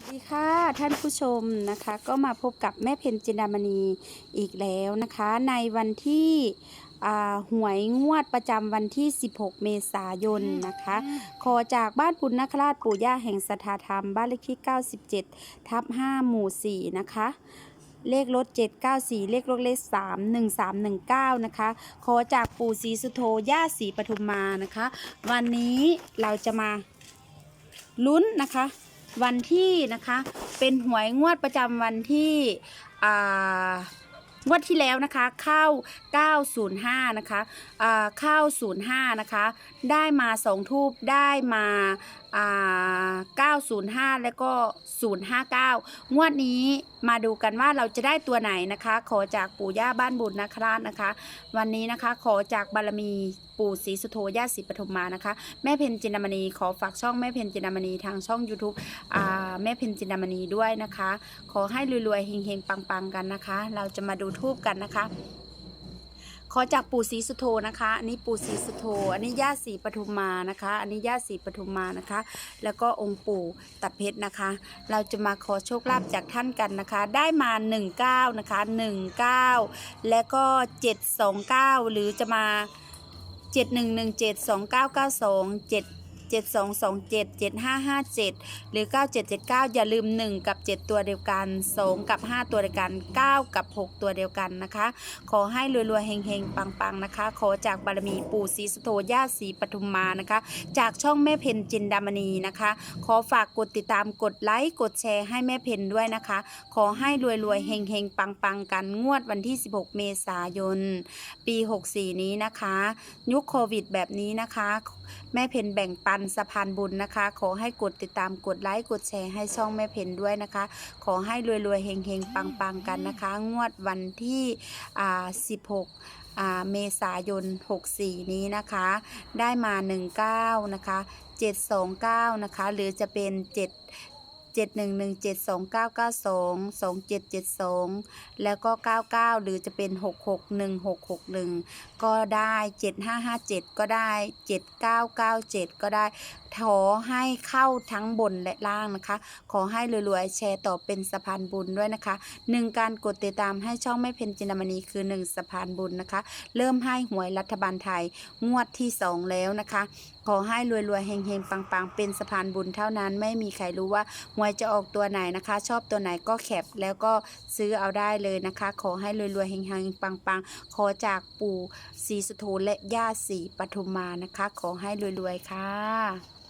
สวัสดีค่ะท่านผู้ชมนะคะก็มาพบกับแม่เพนจินดามณีอีกแล้วนะคะ ในวันที่อ่าหวยงวดประจำวันที่ 16 เมษายนนะคะ ขอจากบ้านปุณณคราชปู่ย่าแห่งสถาธรรม บ้านเลขที่ 97 ทับ 5 หมู่ 4 นะคะ เลขรถ 794 เลขรถเลข 3 1319 นะคะ ขอจากปู่ศรีสุโธย่าศรีปทุมมานะคะ วันนี้เราจะมาลุ้นนะคะ วันที่นะคะ เป็นหวยงวดประจำวันที่งวดที่แล้วนะคะเข้า 905 นะคะเข้า 05 นะคะ ได้มา 2 ทูบได้มา905 แล้วก็ 059 งวดนี้มาดูกันว่าเราจะได้ตัวไหนนะคะ ขอจากปู่ย่าบ้านบุญนะครับนะคะ วันนี้นะคะขอจากบารมี ปู่ศรีสุโธย่าศรีปทุมมานะคะ แม่เพนจินดามณีขอฝากช่องแม่เพนจินดามณีทางช่อง YouTube อ่าแม่เพนจินดามณีด้วยนะคะ ขอให้รวยๆเฮงๆปังๆกันนะคะ เราจะมาดูทูบกันนะคะขอจากปู่ศรีสุโธนะคะ อันนี้ปู่ศรีสุโธ อันนี้ย่าศรีปทุมมานะคะ อันนี้ย่าศรีปทุมมานะคะ แล้วก็องค์ปู่ตัดเพชรนะคะ เราจะมาขอโชคลาภจากท่านกันนะคะ ได้มา 19 นะคะ 19 แล้วก็ 729 หรือจะมา 7117 2992 7 7227 7557 หรือ 9779 อย่าลืม 1 กับ 7 ตัวเดียวกัน 2 กับ 5 ตัวเดียวกัน 9 กับ 6 ตัวเดียวกันนะคะ ขอให้รวยๆเฮงๆ ปังๆนะคะ ขอจากบารมีปู่ศรีสุโธย่าศรีปทุมมานะคะ จากช่องแม่เพนจินดามณีนะคะ ขอฝากกดติดตามกดไลค์กดแชร์ให้แม่เพนด้วยนะคะ ขอให้รวยๆเฮงๆ ปังๆ กันงวดวันที่ 16 เมษายน ปี 64 นี้นะคะ ยุคโควิดแบบนี้นะคะ แม่เพนแบ่งปันสะพานบุญนะคะ ขอให้กดติดตามกดไลค์กดแชร์ให้ช่องแม่เพนด้วยนะคะ ขอให้รวยๆเฮงๆปังๆกันนะคะ งวดวันที่อ่า16อ่าเมษายน 64 นี้นะคะ ได้มา 19 นะคะ 729 นะคะ หรือจะเป็น 7 71172992 2772 แล้วก็ 99 หรือจะเป็น 661661 ก็ได้ 7557 ก็ได้ 7997 ก็ได้ขอให้เข้าทั้งบนและล่างนะคะ ขอให้รวยๆแชร์ต่อเป็นสะพานบุญด้วยนะคะหนึ่งการกดติดตามให้ช่องไม่เพนจินามณีคือ 1 สะพานบุญนะคะ เริ่มให้หวยรัฐบาลไทยงวดที่ 2 แล้วนะคะ ขอให้รวยๆเฮงๆปังๆ เป็นสะพานบุญเท่านั้น ไม่มีใครรู้ว่าหวยจะออกตัวไหนนะคะ ชอบตัวไหนก็แคปแล้วก็ซื้อเอาได้เลยนะคะ ขอให้รวยๆเฮงๆปังๆ ขอจากปู่ศรีสุโธและย่าศรีปทุมมานะคะ ขอให้รวยๆค่ะ